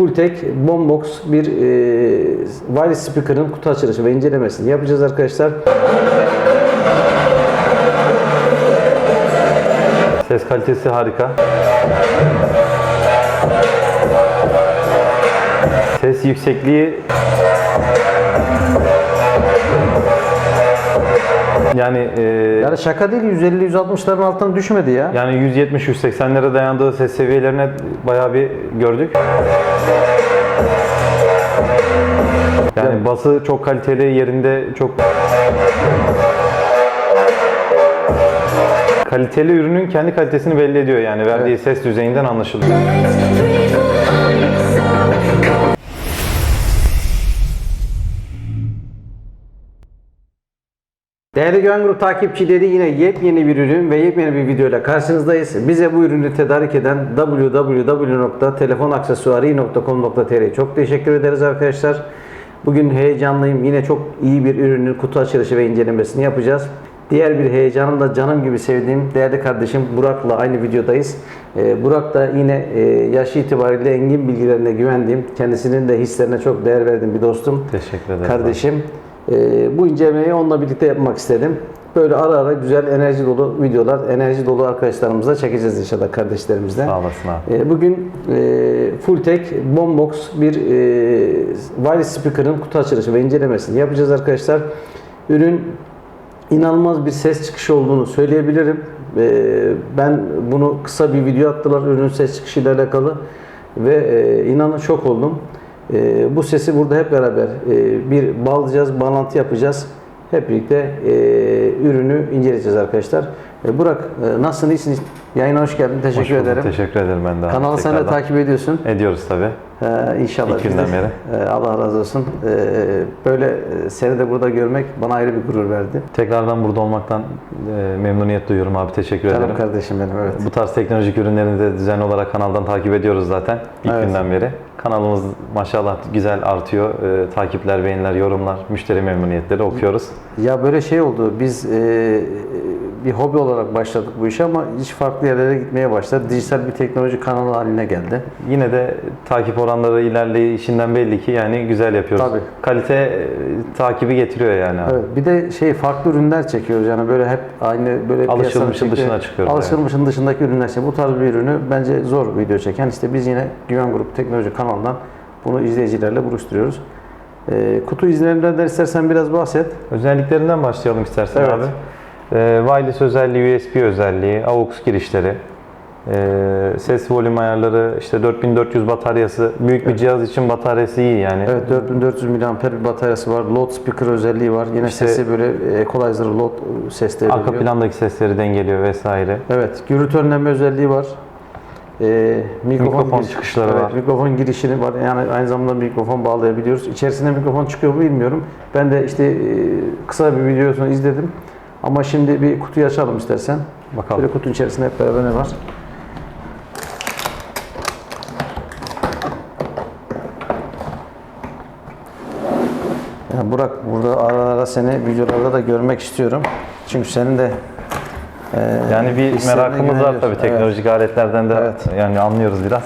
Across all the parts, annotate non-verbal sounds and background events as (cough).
full tek boombox bir e, wireless speaker'ın kutu açılışı ve incelemesini yapacağız arkadaşlar. Ses kalitesi harika. Ses yüksekliği yani e, Yani şaka değil 150-160'ların altına düşmedi ya. yani 170-180'lere dayandığı ses seviyelerine bayağı bir gördük. Yani Evet. bası çok kaliteli, yerinde çok kaliteli ürünün kendi kalitesini belli ediyor yani verdiği ses düzeyinden anlaşılıyor. Değerli Güven Grup takipçileri yine yepyeni bir ürün ve yepyeni bir videoyla karşınızdayız. Bize bu ürünü tedarik eden www.telefonaksesuari.com.tr çok teşekkür ederiz arkadaşlar. Bugün heyecanlıyım. Yine çok iyi bir ürünün kutu açılışı ve incelemesini yapacağız. Diğer bir heyecanım da canım gibi sevdiğim değerli kardeşim Burak'la aynı videodayız. Ee, Burak da yine e, yaşı itibariyle engin bilgilerine güvendiğim, kendisinin de hislerine çok değer verdiğim bir dostum. Teşekkür ederim. Kardeşim. Ee, bu incelemeyi onunla birlikte yapmak istedim. Böyle ara ara güzel enerji dolu videolar, enerji dolu arkadaşlarımızla çekeceğiz inşallah kardeşlerimizle. Sağ olasın abi. Ee, bugün e, full tek boombox bir e, wireless speaker'ın kutu açılışı ve incelemesini yapacağız arkadaşlar. Ürün inanılmaz bir ses çıkışı olduğunu söyleyebilirim. Ee, ben bunu kısa bir video attılar ürünün ses çıkışıyla alakalı ve e, inanın şok oldum. E, bu sesi burada hep beraber e, bir bağlayacağız, bağlantı yapacağız. Hep birlikte e, ürünü inceleyeceğiz arkadaşlar. E, Burak e, nasılsın, iyisin? Yayına hoş geldin. Teşekkür Hoş bulduk, ederim. Teşekkür ederim ben de. Kanalı sen de takip ediyorsun. Ediyoruz tabi. Ee, inşallah. İlk günden beri. Ee, Allah razı olsun. Ee, böyle e, seni de burada görmek bana ayrı bir gurur verdi. Tekrardan burada olmaktan e, memnuniyet duyuyorum abi. Teşekkür Canım ederim. kardeşim benim evet. Bu tarz teknolojik ürünlerini de düzenli olarak kanaldan takip ediyoruz zaten ilk Evet. günden beri. Kanalımız maşallah güzel artıyor. E, takipler, beğeniler, yorumlar, müşteri memnuniyetleri okuyoruz. Ya böyle şey oldu. Biz e, bir hobi olarak başladık bu işe ama hiç farklı yerlere gitmeye başladı. Dijital bir teknoloji kanalı haline geldi. Yine de takip oranları ilerleyişinden belli ki yani güzel yapıyoruz. Tabii. Kalite e, takibi getiriyor yani abi. Evet. Bir de şey farklı ürünler çekiyoruz yani böyle hep aynı böyle piyasanın Alışılmışın dışına çıkıyoruz, Alışılmışın dışındaki ürünler. Bu tarz bir ürünü bence zor video çeken. İşte biz yine Güven Grup Teknoloji kanalından bunu izleyicilerle buluşturuyoruz. Ee, kutu izlenimlerinden de istersen biraz bahset. Özelliklerinden başlayalım istersen Evet. abi. E, wireless özelliği, USB özelliği, AUX girişleri, e, ses volüm ayarları, işte 4400 bataryası, büyük bir cihaz için bataryası iyi yani. Evet 4400 mAh bir bataryası var. Load speaker özelliği var. Yine İşte- sesi böyle equalizer load ses de Arka veriyor. plandaki sesleri dengeliyor vesaire. Evet, gürültü önleme özelliği var. Ee, mikrofon, Mikrofon giriş- çıkışları evet, var. Mikrofon girişini var. Yani aynı zamanda mikrofon bağlayabiliyoruz. İçerisinde mikrofon çıkıyor mu bilmiyorum. Ben de işte e, kısa bir videosunu izledim. Ama şimdi bir kutuyu açalım istersen. Bakalım. Şöyle kutunun içerisinde hep beraber ne var? Ya Burak burada ara ara seni videolarda da görmek istiyorum. Çünkü senin de e, Yani bir merakımız var tabii Evet. teknolojik aletlerden de Evet. yani anlıyoruz biraz.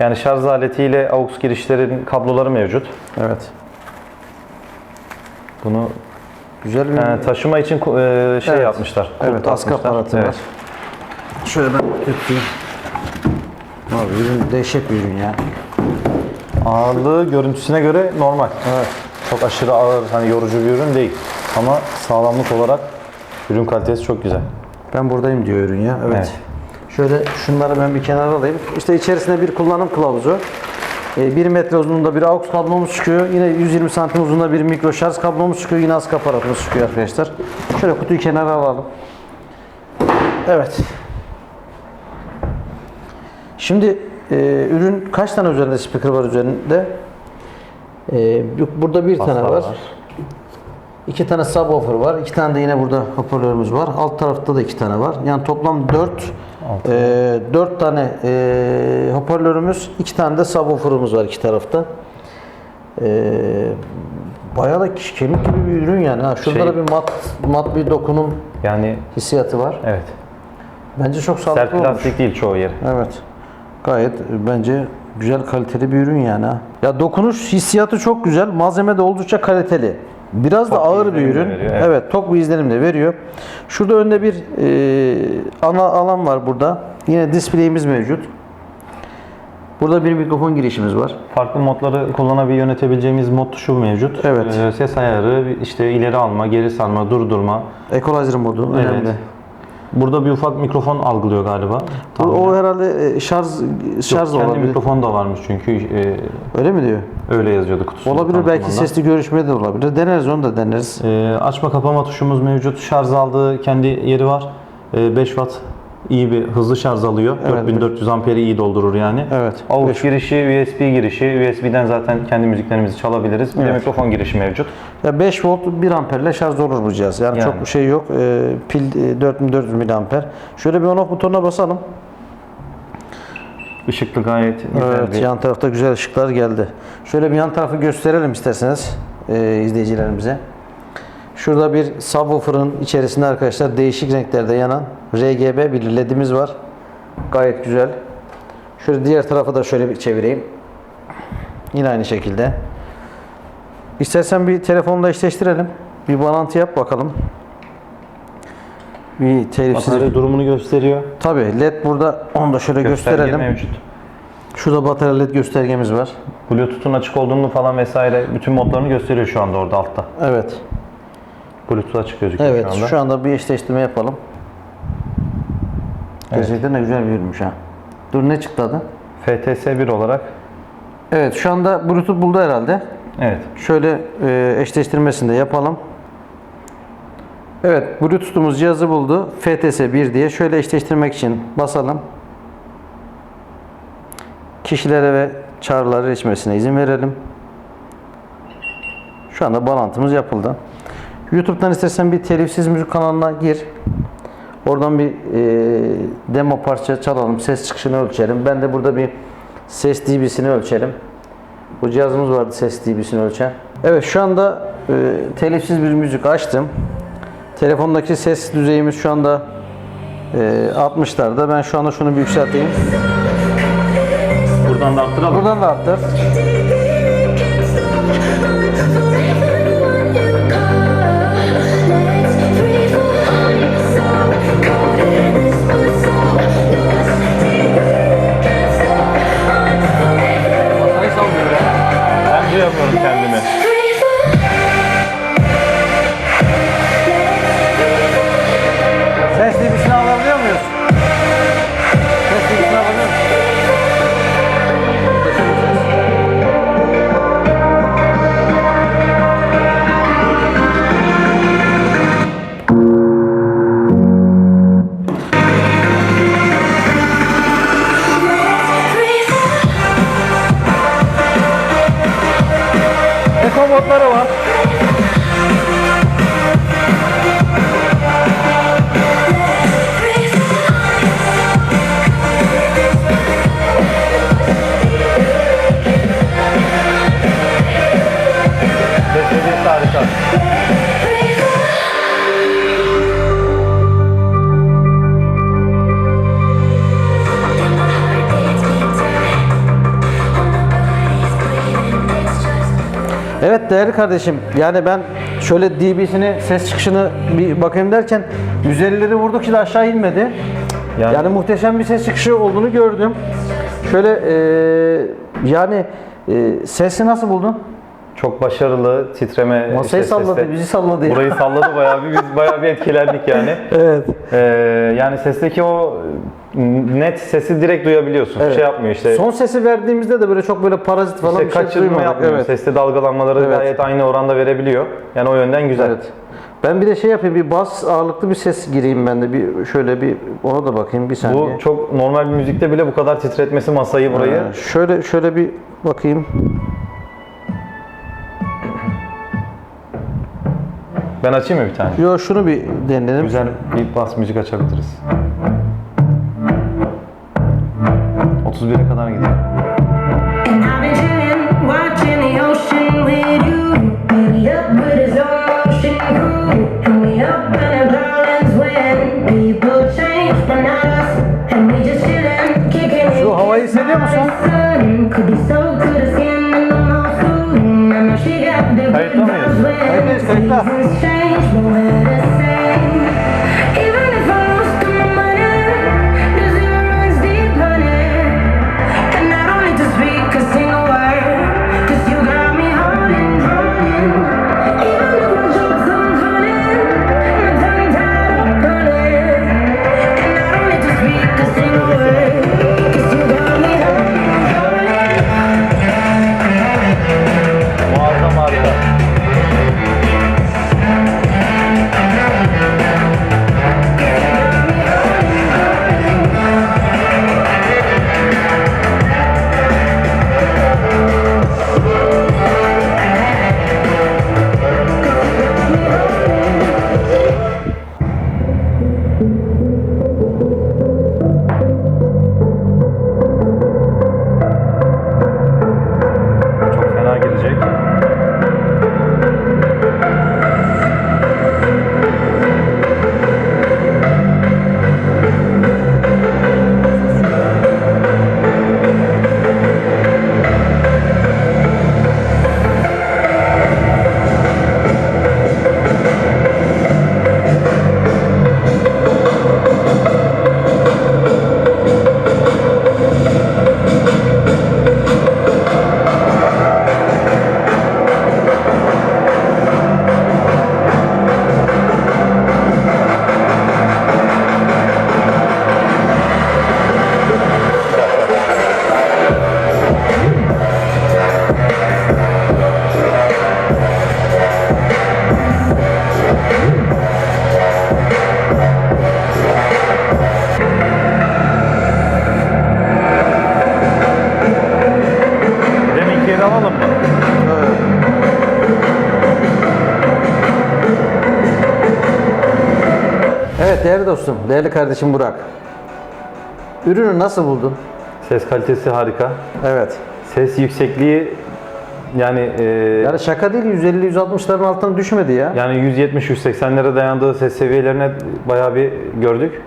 Yani şarj aletiyle AUX girişlerin kabloları mevcut. Evet. Bunu Güzel bir yani taşıma için e, şey Evet. yapmışlar. evet askı aparatı Evet. var. Şöyle ben tutayım. Abi ürün dehşet bir ürün ya. Ağırlığı görüntüsüne göre normal. Evet. Çok aşırı ağır, hani yorucu bir ürün değil. Ama sağlamlık olarak ürün kalitesi çok güzel. Ben buradayım diyor ürün ya. Evet. Evet. Şöyle şunları ben bir kenara alayım. İşte içerisinde bir kullanım kılavuzu. 1 metre uzunluğunda bir AUX kablomuz çıkıyor. Yine 120 santim uzunluğunda bir mikro şarj kablomuz çıkıyor. Yine askı aparatımız çıkıyor arkadaşlar. Şöyle kutuyu kenara alalım. Evet. Şimdi e, ürün kaç tane üzerinde speaker var üzerinde? E, burada bir tane Baslar var. var. İki tane subwoofer var. iki tane de yine burada hoparlörümüz var. Alt tarafta da iki tane var. Yani toplam dört, Altı. e, dört tane e, hoparlörümüz, iki tane de subwoofer'ımız var iki tarafta. E, bayağı da kemik gibi bir ürün yani. Ha, şurada Şey- da bir mat mat bir dokunum Yani hissiyatı var. evet. Bence çok Sert sağlıklı olmuş. plastik değil çoğu yeri. Evet. Gayet e, bence Güzel kaliteli bir ürün yani ha. Ya dokunuş hissiyatı çok güzel. Malzeme de oldukça kaliteli. Biraz da Tok bir ağır bir ürün. veriyor, evet. evet. tok bir izlenim de veriyor. Şurada önde bir e, ana alan var burada. Yine display'imiz mevcut. Burada bir mikrofon girişimiz var. Farklı modları kullanabilir yönetebileceğimiz mod tuşu mevcut. Evet. Ee, ses ayarı, işte ileri alma, geri sarma, durdurma. Equalizer modu önemli. Evet. Burada bir ufak mikrofon algılıyor galiba. Bu, Tahminen. o herhalde e, şarj şarj Kendi olabilir. mikrofon da varmış çünkü e, Öyle mi diyor? öyle yazıyordu kutusunda. Olabilir belki sesli görüşme de olabilir. Deneriz onu da deneriz. Ee, açma kapama tuşumuz mevcut. Şarj aldığı kendi yeri var. Ee, 5 watt iyi bir hızlı şarj alıyor. Evet. 4400 amperi iyi doldurur yani. Evet. Beş- girişi, USB girişi. USB'den zaten kendi müziklerimizi çalabiliriz. Bir de Evet. mikrofon girişi mevcut. Ya 5 volt 1 amperle şarj olur bu cihaz. Yani, Yani. çok şey yok. Ee, pil e, 4400 miliamper. Şöyle bir on off butonuna basalım. Işıklı gayet güzel Evet, bir yan tarafta güzel ışıklar geldi. Şöyle bir yan tarafı gösterelim isterseniz e, izleyicilerimize. Şurada bir subwoofer'ın içerisinde arkadaşlar değişik renklerde yanan RGB bir ledimiz var. Gayet güzel. Şöyle diğer tarafa da şöyle bir çevireyim. Yine aynı şekilde. İstersen bir telefonla eşleştirelim. Bir bağlantı yap bakalım. Bir telifsiz. batarya durumunu gösteriyor. Tabii led burada onu da şöyle Gösterge gösterelim. mevcut. Şurada batarya led göstergemiz var. Bluetooth'un açık olduğunu falan vesaire bütün modlarını gösteriyor şu anda orada altta. Evet. Bluetooth açık gözüküyor Evet. şu anda. Şu anda bir eşleştirme yapalım. Gerçekten de güzel bir ürünmüş ha. Dur ne çıktı adı? FTS 1 olarak Evet şu anda Bluetooth buldu herhalde. evet. Şöyle e, eşleştirmesini de yapalım. Evet Bluetooth'umuz cihazı buldu. FTS 1 diye. Şöyle eşleştirmek için basalım. Kişilere ve çağrılara erişmesine izin verelim. Şu anda bağlantımız yapıldı. YouTube'dan istersen bir telifsiz müzik kanalına gir. Oradan bir e, demo parça çalalım. Ses çıkışını ölçelim. Ben de burada bir ses dB'sini ölçelim. Bu cihazımız vardı ses dB'sini ölçen. Evet şu anda e, telifsiz bir müzik açtım. Telefondaki ses düzeyimiz şu anda e, 60'larda. Ben şu anda şunu bir yükselteyim. Buradan da arttıralım. Buradan da arttır. Değerli kardeşim yani ben şöyle dB'sini ses çıkışını bir bakayım derken 150'leri vurdukça da aşağı inmedi. Yani, Yani- muhteşem bir ses çıkışı olduğunu gördüm. Şöyle e, yani e, sesi nasıl buldun? Çok başarılı titreme Masayı işte salladı, seste. bizi salladı ya. Burayı salladı bayağı bir biz bayağı bir etkilendik yani. (laughs) Evet. Ee, yani sesteki o net sesi direkt duyabiliyorsun. Evet. Şey yapmıyor işte. Son sesi verdiğimizde de böyle çok böyle parazit falan işte bir şey duymadık. yapmıyor. Evet. Seste dalgalanmaları Evet. gayet aynı oranda verebiliyor. Yani o yönden güzel. Evet. Ben bir de şey yapayım bir bas ağırlıklı bir ses gireyim ben de bir şöyle bir ona da bakayım bir saniye. Bu çok normal bir müzikte bile bu kadar titretmesi masayı burayı. Ha, şöyle şöyle bir bakayım. Ben açayım mı bir tane? Yo şunu bir deneyelim. Güzel bir bas müzik açabiliriz. 31'e kadar it. Şu havayı hissediyor musun? Hadi, değerli dostum, değerli kardeşim Burak. Ürünü nasıl buldun? Ses kalitesi harika. Evet. Ses yüksekliği yani e, Yani şaka değil 150-160'ların altına düşmedi ya. yani 170-180'lere dayandığı ses seviyelerine bayağı bir gördük.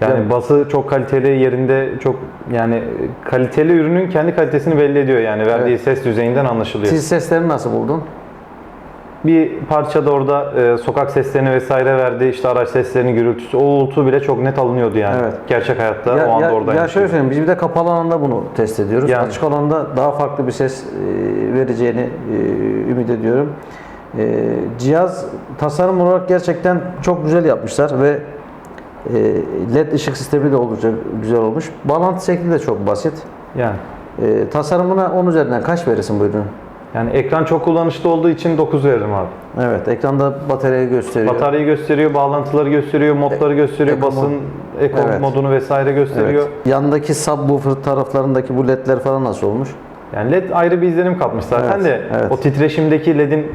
Yani Evet. bası çok kaliteli yerinde çok yani kaliteli ürünün kendi kalitesini belli ediyor yani verdiği ses düzeyinden anlaşılıyor. Siz seslerini nasıl buldun? Bir parça da orada e, sokak seslerini vesaire verdi. İşte araç seslerinin gürültüsü, o uğultu bile çok net alınıyordu yani. Evet. Gerçek hayatta ya, o anda ya, oradaymış. ya şöyle söyleyeyim, biz bir de kapalı alanda bunu test ediyoruz. Yani. Açık alanda daha farklı bir ses e, vereceğini e, ümit ediyorum. E, cihaz tasarım olarak gerçekten çok güzel yapmışlar ve LED ışık sistemi de oldukça güzel olmuş. Bağlantı şekli de çok basit. Yani tasarımına 10 üzerinden kaç verirsin bu ürünün? Yani ekran çok kullanışlı olduğu için 9 veririm abi. Evet, ekranda bataryayı gösteriyor. Bataryayı gösteriyor, bağlantıları gösteriyor, modları gösteriyor, Eko mod. basın eko Evet. modunu vesaire gösteriyor. Evet. Yandaki subwoofer taraflarındaki bu ledler falan nasıl olmuş? Yani LED ayrı bir izlenim katmış zaten Evet, de evet. o titreşimdeki LED'in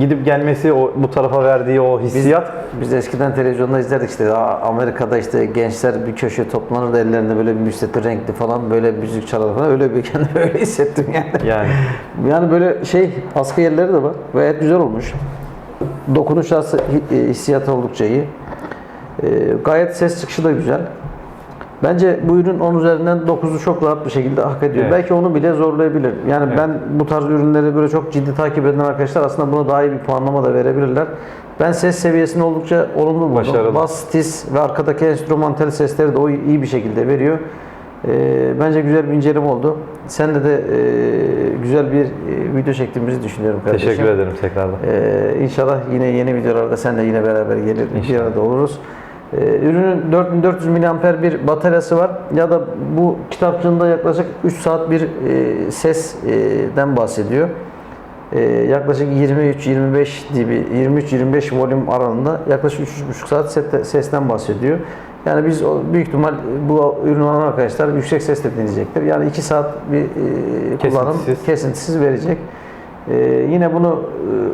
gidip gelmesi, o bu tarafa verdiği o hissiyat Biz eskiden televizyonda izlerdik işte Amerika'da işte gençler bir köşeye toplanırdı ellerinde böyle bir müstakil renkli falan böyle müzik çalar falan öyle bir (laughs) kendimi öyle hissettim yani. yani. (laughs) Yani böyle şey askı yerleri de var gayet güzel olmuş. Dokunuş his- hi- hissiyatı oldukça iyi. Ee, gayet ses çıkışı da güzel. Bence bu ürün 10 üzerinden 9'u çok rahat bir şekilde hak ediyor. Evet. Belki onu bile zorlayabilir. Yani Evet. ben bu tarz ürünleri böyle çok ciddi takip eden arkadaşlar aslında buna daha iyi bir puanlama da verebilirler. Ben ses seviyesini oldukça olumlu buldum. Başarılı. Bas, tiz ve arkadaki enstrümantal sesleri de o iyi bir şekilde veriyor. Ee, bence güzel bir inceleme oldu. Sen de de e, güzel bir e, video çektiğimizi düşünüyorum kardeşim. Teşekkür ederim tekrardan. Ee, inşallah yine yeni videolarda sen de yine beraber gelir bir İnşallah. arada oluruz. Ee, ürünün 4400 mAh bir bataryası var ya da bu kitapçığında yaklaşık 3 saat bir e, sesten bahsediyor. Ee, yaklaşık 23-25 dB, 23-25 volüm aralığında yaklaşık 3,5 saat sesten bahsediyor. Yani biz büyük ihtimal bu ürünü alan arkadaşlar yüksek sesle dinleyecektir. Yani 2 saat bir e, kullanım Kesintisiz. kesintisiz verecek. Ee, yine bunu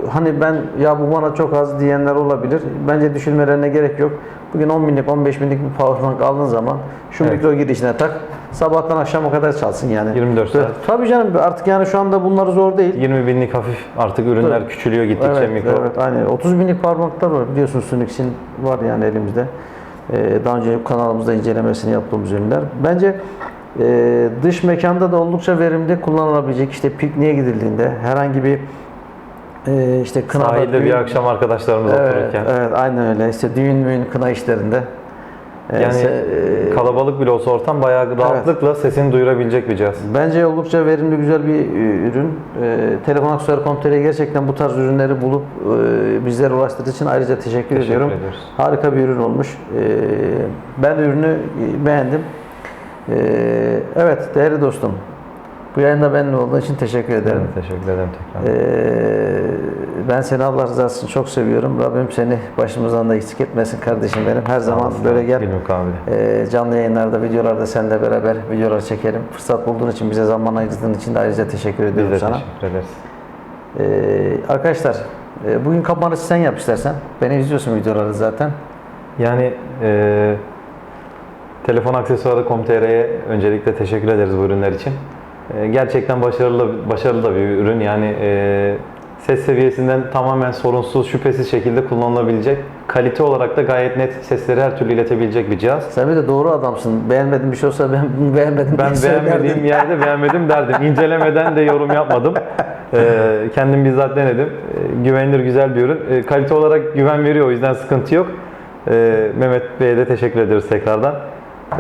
e, hani ben ya bu bana çok az diyenler olabilir. Bence düşünmelerine gerek yok. Bugün 10 binlik 15 binlik bir powerbank aldığın zaman şu Evet. mikro girişine tak. Sabahtan akşama kadar çalsın yani. 24 saat. Tabii canım artık yani şu anda bunlar zor değil. 20 binlik hafif artık ürünler Tabii. küçülüyor gittikçe Evet, mikro. evet, aynen. 30 binlik powerbanklar var biliyorsunuz Sunix'in var yani elimizde. Ee, daha önce kanalımızda incelemesini yaptığımız ürünler. Bence e, dış mekanda da oldukça verimli kullanılabilecek işte pikniğe gidildiğinde herhangi bir e, işte kınada Sahilde bir düğün- akşam arkadaşlarımız Evet, otururken. evet aynen öyle. İşte düğün müğün kına işlerinde. e, Yani e, kalabalık bile olsa ortam bayağı rahatlıkla sesini duyurabilecek bir cihaz. Bence oldukça verimli güzel bir e, ürün. E, Telefon Aksesuar.com.tr'ye gerçekten bu tarz ürünleri bulup e, bizlere ulaştırdığı için ayrıca teşekkür, Teşekkür ediyorum. ediyoruz. Harika bir ürün olmuş. E, ben ürünü beğendim. E, evet değerli dostum. Bu yayında benimle olduğun için teşekkür ederim. Evet, teşekkür ederim tekrar. Ee, ben seni Allah rızası için çok seviyorum. Rabbim seni başımızdan da eksik etmesin kardeşim benim. Her zaman böyle gel. Ee, canlı yayınlarda, videolarda seninle beraber videolar çekelim. Fırsat bulduğun için, bize zaman ayırdığın için de ayrıca teşekkür Biz ediyorum de sana. teşekkür ederiz. Ee, arkadaşlar, e, bugün kapanışı sen yap istersen. Beni izliyorsun videoları zaten. Yani e, telefon aksesuarı.com.tr'ye öncelikle teşekkür ederiz bu ürünler için. E, gerçekten başarılı başarılı da bir ürün. Yani e, ses seviyesinden tamamen sorunsuz, şüphesiz şekilde kullanılabilecek. Kalite olarak da gayet net sesleri her türlü iletebilecek bir cihaz. Sen bir de doğru adamsın. Beğenmediğin bir şey olsa ben bunu beğenmedim Ben beğenmediğim yerde beğenmedim derdim. İncelemeden de yorum yapmadım. Ee, kendim bizzat denedim. Ee, güvenilir güzel bir ürün. Ee, kalite olarak güven veriyor o yüzden sıkıntı yok. Ee, Mehmet Bey'e de teşekkür ederiz tekrardan.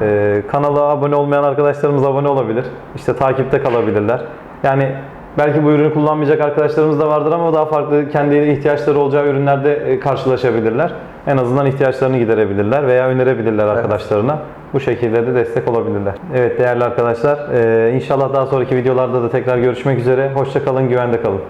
Ee, kanala abone olmayan arkadaşlarımız abone olabilir. İşte takipte kalabilirler. Yani belki bu ürünü kullanmayacak arkadaşlarımız da vardır ama daha farklı kendi ihtiyaçları olacağı ürünlerde e, karşılaşabilirler. En azından ihtiyaçlarını giderebilirler veya önerebilirler arkadaşlarına. Bu şekilde de destek olabilirler. Evet değerli arkadaşlar, e, inşallah daha sonraki videolarda da tekrar görüşmek üzere. Hoşça kalın, güvende kalın.